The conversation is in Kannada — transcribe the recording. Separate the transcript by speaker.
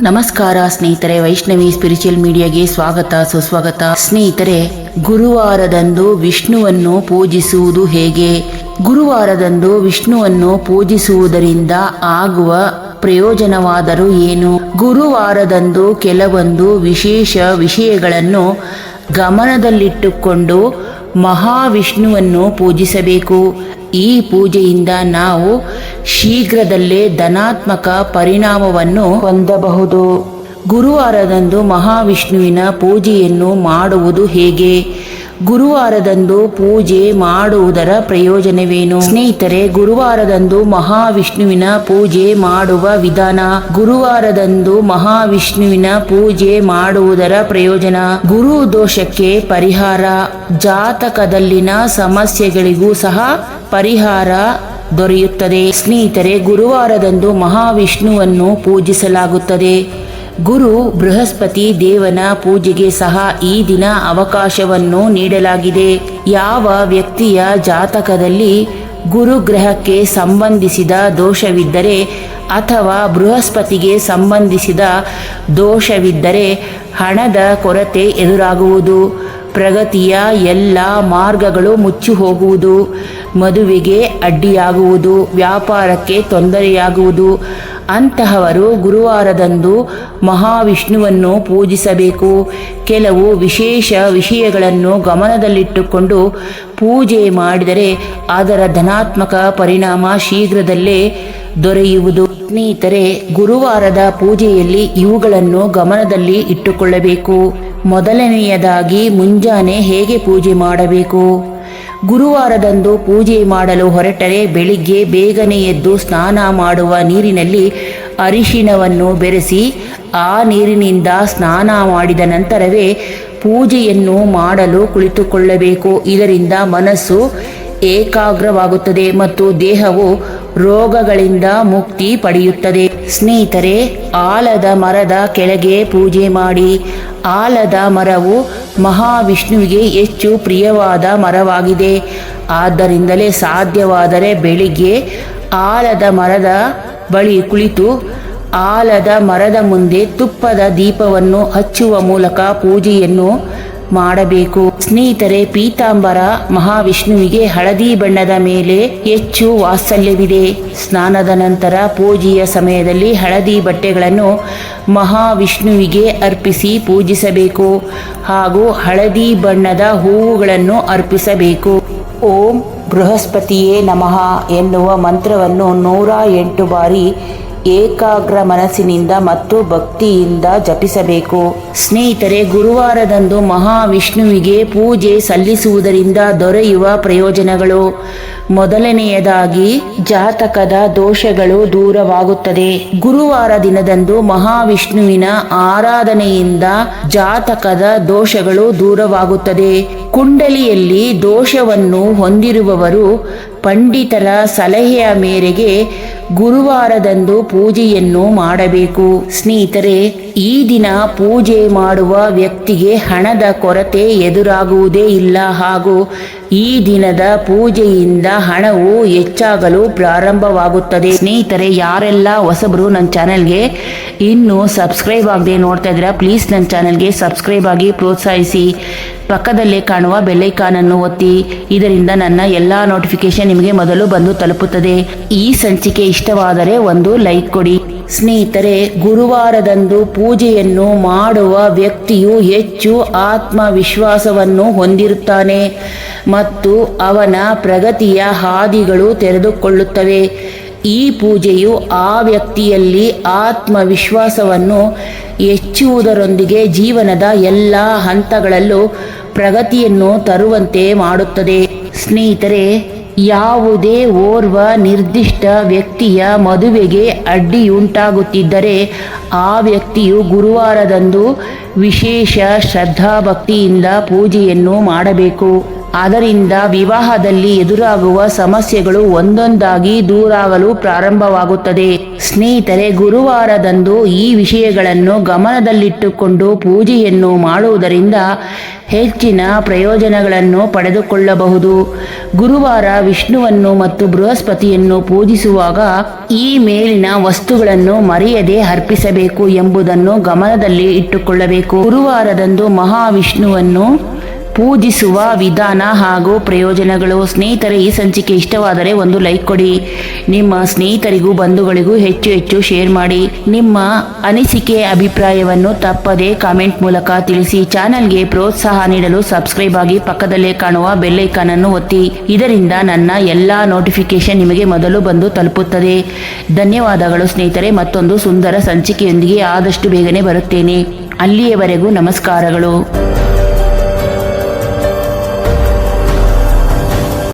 Speaker 1: ನಮಸ್ಕಾರ ಸ್ನೇಹಿತರೆ, ವೈಷ್ಣವಿ ಸ್ಪಿರಿಚುವಲ್ ಮೀಡಿಯಾಗೆ ಸ್ವಾಗತ, ಸುಸ್ವಾಗತ. ಸ್ನೇಹಿತರೆ, ಗುರುವಾರದಂದು ವಿಷ್ಣುವನ್ನು ಪೂಜಿಸುವುದು ಹೇಗೆ? ಗುರುವಾರದಂದು ವಿಷ್ಣುವನ್ನು ಪೂಜಿಸುವುದರಿಂದ ಆಗುವ ಪ್ರಯೋಜನವಾದರೂ ಏನು? ಗುರುವಾರದಂದು ಕೆಲವೊಂದು ವಿಶೇಷ ವಿಷಯಗಳನ್ನು ಗಮನದಲ್ಲಿಟ್ಟುಕೊಂಡು ಮಹಾವಿಷ್ಣುವನ್ನು ಪೂಜಿಸಬೇಕು. ಈ ಪೂಜೆಯಿಂದ ನಾವು ಶೀಘ್ರದಲ್ಲೇ ಧನಾತ್ಮಕ ಪರಿಣಾಮವನ್ನು ಹೊಂದಬಹುದು. ಗುರುವಾರದಂದು ಮಹಾವಿಷ್ಣುವಿನ ಪೂಜೆಯನ್ನು ಮಾಡುವುದು ಹೇಗೆ? ಗುರುವಾರದಂದು ಪೂಜೆ ಮಾಡುವುದರ ಪ್ರಯೋಜನವೇನು? ಸ್ನೇಹಿತರೆ, ಗುರುವಾರದಂದು ಮಹಾವಿಷ್ಣುವಿನ ಪೂಜೆ ಮಾಡುವ ವಿಧಾನ? ಗುರುವಾರದಂದು ಮಹಾವಿಷ್ಣುವಿನ ಪೂಜೆ ಮಾಡುವುದರ ಪ್ರಯೋಜನ? ಗುರು ದೋಷಕ್ಕೆ ಪರಿಹಾರ? ಜಾತಕದಲ್ಲಿನ ಸಮಸ್ಯೆಗಳಿಗೂ ಸಹ ಪರಿಹಾರ ದೊರೆಯುತ್ತದೆ. ಸ್ನೇಹಿತರೆ, ಗುರುವಾರದಂದು ಮಹಾವಿಷ್ಣುವನ್ನು ಪೂಜಿಸಲಾಗುತ್ತದೆ. ಗುರು ಬೃಹಸ್ಪತಿ ದೇವನ ಪೂಜೆಗೆ ಸಹ ಈ ದಿನ ಅವಕಾಶವನ್ನು ನೀಡಲಾಗಿದೆ. ಯಾವ ವ್ಯಕ್ತಿಯ ಜಾತಕದಲ್ಲಿ ಗುರುಗ್ರಹಕ್ಕೆ ಸಂಬಂಧಿಸಿದ ದೋಷವಿದ್ದರೆ ಅಥವಾ ಬೃಹಸ್ಪತಿಗೆ ಸಂಬಂಧಿಸಿದ ದೋಷವಿದ್ದರೆ ಹಣದ ಕೊರತೆ ಎದುರಾಗುವುದು. ಪ್ರಗತಿಯ ಎಲ್ಲ ಮಾರ್ಗಗಳು ಮುಚ್ಚಿ ಹೋಗುವುದು. ಮದುವೆಗೆ ಅಡ್ಡಿಯಾಗುವುದು, ವ್ಯಾಪಾರಕ್ಕೆ ತೊಂದರೆಯಾಗುವುದು, ಅಂತಹವರು ಗುರುವಾರದಂದು ಮಹಾವಿಷ್ಣುವನ್ನು ಪೂಜಿಸಬೇಕು. ಕೆಲವು ವಿಶೇಷ ವಿಷಯಗಳನ್ನು ಗಮನದಲ್ಲಿಟ್ಟುಕೊಂಡು ಪೂಜೆ ಮಾಡಿದರೆ ಅದರ ಧನಾತ್ಮಕ ಪರಿಣಾಮ ಶೀಘ್ರದಲ್ಲೇ ದೊರೆಯುವುದು. ಸ್ನೇಹಿತರೆ, ಗುರುವಾರದ ಪೂಜೆಯಲ್ಲಿ ಇವುಗಳನ್ನು ಗಮನದಲ್ಲಿ ಇಟ್ಟುಕೊಳ್ಳಬೇಕು. ಮೊದಲನೆಯದಾಗಿ ಮುಂಜಾನೆ ಹೇಗೆ ಪೂಜೆ ಮಾಡಬೇಕು? ಗುರುವಾರದಂದು ಪೂಜೆ ಮಾಡಲು ಹೊರಟರೆ ಬೆಳಿಗ್ಗೆ ಬೇಗನೆ ಎದ್ದು ಸ್ನಾನ ಮಾಡುವ ನೀರಿನಲ್ಲಿ ಅರಿಶಿಣವನ್ನು ಬೆರೆಸಿ ಆ ನೀರಿನಿಂದ ಸ್ನಾನ ಮಾಡಿದ ನಂತರವೇ ಪೂಜೆಯನ್ನು ಮಾಡಲು ಕುಳಿತುಕೊಳ್ಳಬೇಕು. ಇದರಿಂದ ಮನಸ್ಸು ಏಕಾಗ್ರವಾಗುತ್ತದೆ ಮತ್ತು ದೇಹವು ರೋಗಗಳಿಂದ ಮುಕ್ತಿ ಪಡೆಯುತ್ತದೆ. ಸ್ನೇಹಿತರೆ, ಆಲದ ಮರದ ಕೆಳಗೆ ಪೂಜೆ ಮಾಡಿ. ಆಲದ ಮರವು ಮಹಾವಿಷ್ಣುವಿಗೆ ಹೆಚ್ಚು ಪ್ರಿಯವಾದ ಮರವಾಗಿದೆ. ಆದ್ದರಿಂದಲೇ ಸಾಧ್ಯವಾದರೆ ಬೆಳಿಗ್ಗೆ ಆಲದ ಮರದ ಬಳಿ ಕುಳಿತು ಆಲದ ಮರದ ಮುಂದೆ ತುಪ್ಪದ ದೀಪವನ್ನು ಹಚ್ಚುವ ಮೂಲಕ ಪೂಜೆಯನ್ನು ಮಾಡಬೇಕು. ಸ್ನೇಹಿತರೆ, ಪೀತಾಂಬರ ಮಹಾವಿಷ್ಣುವಿಗೆ ಹಳದಿ ಬಣ್ಣದ ಮೇಲೆ ಹೆಚ್ಚು ವಾತ್ಸಲ್ಯವಿದೆ. ಸ್ನಾನದ ನಂತರ ಪೂಜೆಯ ಸಮಯದಲ್ಲಿ ಹಳದಿ ಬಟ್ಟೆಗಳನ್ನು ಮಹಾವಿಷ್ಣುವಿಗೆ ಅರ್ಪಿಸಿ ಪೂಜಿಸಬೇಕು ಹಾಗೂ ಹಳದಿ ಬಣ್ಣದ ಹೂವುಗಳನ್ನು ಅರ್ಪಿಸಬೇಕು. ಓಂ ಬೃಹಸ್ಪತಿಯೇ ನಮಃ ಎನ್ನುವ ಮಂತ್ರವನ್ನು ನೂರ ಎಂಟು ಬಾರಿ ಏಕಾಗ್ರ ಮನಸ್ಸಿನಿಂದ ಮತ್ತು ಭಕ್ತಿಯಿಂದ ಜಪಿಸಬೇಕು. ಸ್ನೇಹಿತರೆ ಗುರುವಾರದಂದು ಮಹಾವಿಷ್ಣುವಿಗೆ ಪೂಜೆ ಸಲ್ಲಿಸುವುದರಿಂದ ದೊರೆಯುವ ಪ್ರಯೋಜನಗಳು. ಮೊದಲನೆಯದಾಗಿ ಜಾತಕದ ದೋಷಗಳು ದೂರವಾಗುತ್ತದೆ. ಗುರುವಾರ ದಿನದಂದು ಮಹಾವಿಷ್ಣುವಿನ ಆರಾಧನೆಯಿಂದ ಜಾತಕದ ದೋಷಗಳು ದೂರವಾಗುತ್ತದೆ. ಕುಂಡಲಿಯಲ್ಲಿ ದೋಷವನ್ನು ಹೊಂದಿರುವವರು ಪಂಡಿತರ ಸಲಹೆಯ ಮೇರೆಗೆ ಗುರುವಾರದಂದು ಪೂಜೆಯನ್ನು ಮಾಡಬೇಕು. ಸ್ನೇಹಿತರೆ, ಈ ದಿನ ಪೂಜೆ ಮಾಡುವ ವ್ಯಕ್ತಿಗೆ ಹಣದ ಕೊರತೆ ಎದುರಾಗುವುದೇ ಇಲ್ಲ ಹಾಗೂ ಈ ದಿನದ ಪೂಜೆಯಿಂದ ಹಣವು ಹೆಚ್ಚಾಗಲು ಪ್ರಾರಂಭವಾಗುತ್ತದೆ. ಸ್ನೇಹಿತರೆ, ಯಾರೆಲ್ಲ ಹೊಸಬರು ನನ್ನ ಚಾನಲ್ಗೆ ಇನ್ನು ಸಬ್ಸ್ಕ್ರೈಬ್ ಆಗದೆ ನೋಡ್ತಾ ಇದ್ದೀರಾ, ಪ್ಲೀಸ್ ನನ್ನ ಚಾನೆಲ್ಗೆ ಸಬ್ಸ್ಕ್ರೈಬ್ ಆಗಿ ಪ್ರೋತ್ಸಾಹಿಸಿ. ಪಕ್ಕದಲ್ಲೇ ಕಾಣುವ ಬೆಲ್ಲೈಕಾನನ್ನು ಒತ್ತಿ, ಇದರಿಂದ ನನ್ನ ಎಲ್ಲ ನೋಟಿಫಿಕೇಶನ್ ನಿಮಗೆ ಮೊದಲು ಬಂದು ತಲುಪುತ್ತದೆ. ಈ ಸಂಚಿಕೆ ಇಷ್ಟವಾದರೆ ಒಂದು ಲೈಕ್ ಕೊಡಿ. ಸ್ನೇಹಿತರೆ, ಗುರುವಾರದಂದು ಪೂಜೆಯನ್ನು ಮಾಡುವ ವ್ಯಕ್ತಿಯು ಹೆಚ್ಚು ಆತ್ಮವಿಶ್ವಾಸವನ್ನು ಹೊಂದಿರುತ್ತಾನೆ. ಮತ್ತು ಅವನ ಪ್ರಗತಿಯ ಹಾದಿಗಳು ತೆರೆದುಕೊಳ್ಳುತ್ತವೆ. ಈ ಪೂಜೆಯು ಆ ವ್ಯಕ್ತಿಯಲ್ಲಿ ಆತ್ಮವಿಶ್ವಾಸವನ್ನು ಹೆಚ್ಚುವುದರೊಂದಿಗೆ ಜೀವನದ ಎಲ್ಲ ಹಂತಗಳಲ್ಲೂ ಪ್ರಗತಿಯನ್ನು ತರುವಂತೆ ಮಾಡುತ್ತದೆ. ಸ್ನೇಹಿತರೆ, ಯಾವುದೇ ಓರ್ವ ನಿರ್ದಿಷ್ಟ ವ್ಯಕ್ತಿಯ ಮದುವೆಗೆ ಅಡ್ಡಿಯುಂಟಾಗುತ್ತಿದ್ದರೆ ಆ ವ್ಯಕ್ತಿಯು ಗುರುವಾರದಂದು ವಿಶೇಷ ಶ್ರದ್ಧಾಭಕ್ತಿಯಿಂದ ಪೂಜೆಯನ್ನು ಮಾಡಬೇಕು. ಅದರಿಂದ ವಿವಾಹದಲ್ಲಿ ಎದುರಾಗುವ ಸಮಸ್ಯೆಗಳು ಒಂದೊಂದಾಗಿ ದೂರಾಗಲು ಪ್ರಾರಂಭವಾಗುತ್ತದೆ. ಸ್ನೇಹಿತರೆ, ಗುರುವಾರದಂದು ಈ ವಿಷಯಗಳನ್ನು ಗಮನದಲ್ಲಿಟ್ಟುಕೊಂಡು ಪೂಜೆಯನ್ನು ಮಾಡುವುದರಿಂದ ಹೆಚ್ಚಿನ ಪ್ರಯೋಜನಗಳನ್ನು ಪಡೆದುಕೊಳ್ಳಬಹುದು. ಗುರುವಾರ ವಿಷ್ಣುವನ್ನು ಮತ್ತು ಬೃಹಸ್ಪತಿಯನ್ನು ಪೂಜಿಸುವಾಗ ಈ ಮೇಲಿನ ವಸ್ತುಗಳನ್ನು ಮರೆಯದೆ ಅರ್ಪಿಸಬೇಕು ಎಂಬುದನ್ನು ಗಮನದಲ್ಲಿ ಇಟ್ಟುಕೊಳ್ಳಬೇಕು. ಗುರುವಾರದಂದು ಮಹಾವಿಷ್ಣುವನ್ನು ಪೂಜಿಸುವ ವಿಧಾನ ಹಾಗೂ ಪ್ರಯೋಜನಗಳು. ಸ್ನೇಹಿತರೆ, ಈ ಸಂಚಿಕೆ ಇಷ್ಟವಾದರೆ ಒಂದು ಲೈಕ್ ಕೊಡಿ. ನಿಮ್ಮ ಸ್ನೇಹಿತರಿಗೂ, ಬಂಧುಗಳಿಗೂ ಹೆಚ್ಚು ಹೆಚ್ಚು ಶೇರ್ ಮಾಡಿ. ನಿಮ್ಮ ಅನಿಸಿಕೆ, ಅಭಿಪ್ರಾಯವನ್ನು ತಪ್ಪದೆ ಕಾಮೆಂಟ್ ಮೂಲಕ ತಿಳಿಸಿ. ಚಾನೆಲ್ಗೆ ಪ್ರೋತ್ಸಾಹ ನೀಡಲು ಸಬ್ಸ್ಕ್ರೈಬ್ ಆಗಿ ಪಕ್ಕದಲ್ಲೇ ಕಾಣುವ ಬೆಲ್ಲೈಕಾನ್ ಅನ್ನು ಒತ್ತಿ. ಇದರಿಂದ ನನ್ನ ಎಲ್ಲ ನೋಟಿಫಿಕೇಶನ್ ನಿಮಗೆ ಮೊದಲು ಬಂದು ತಲುಪುತ್ತದೆ. ಧನ್ಯವಾದಗಳು ಸ್ನೇಹಿತರೆ. ಮತ್ತೊಂದು ಸುಂದರ ಸಂಚಿಕೆಯೊಂದಿಗೆ ಆದಷ್ಟು ಬೇಗನೆ ಬರುತ್ತೇನೆ. ಅಲ್ಲಿಯವರೆಗೂ ನಮಸ್ಕಾರಗಳು.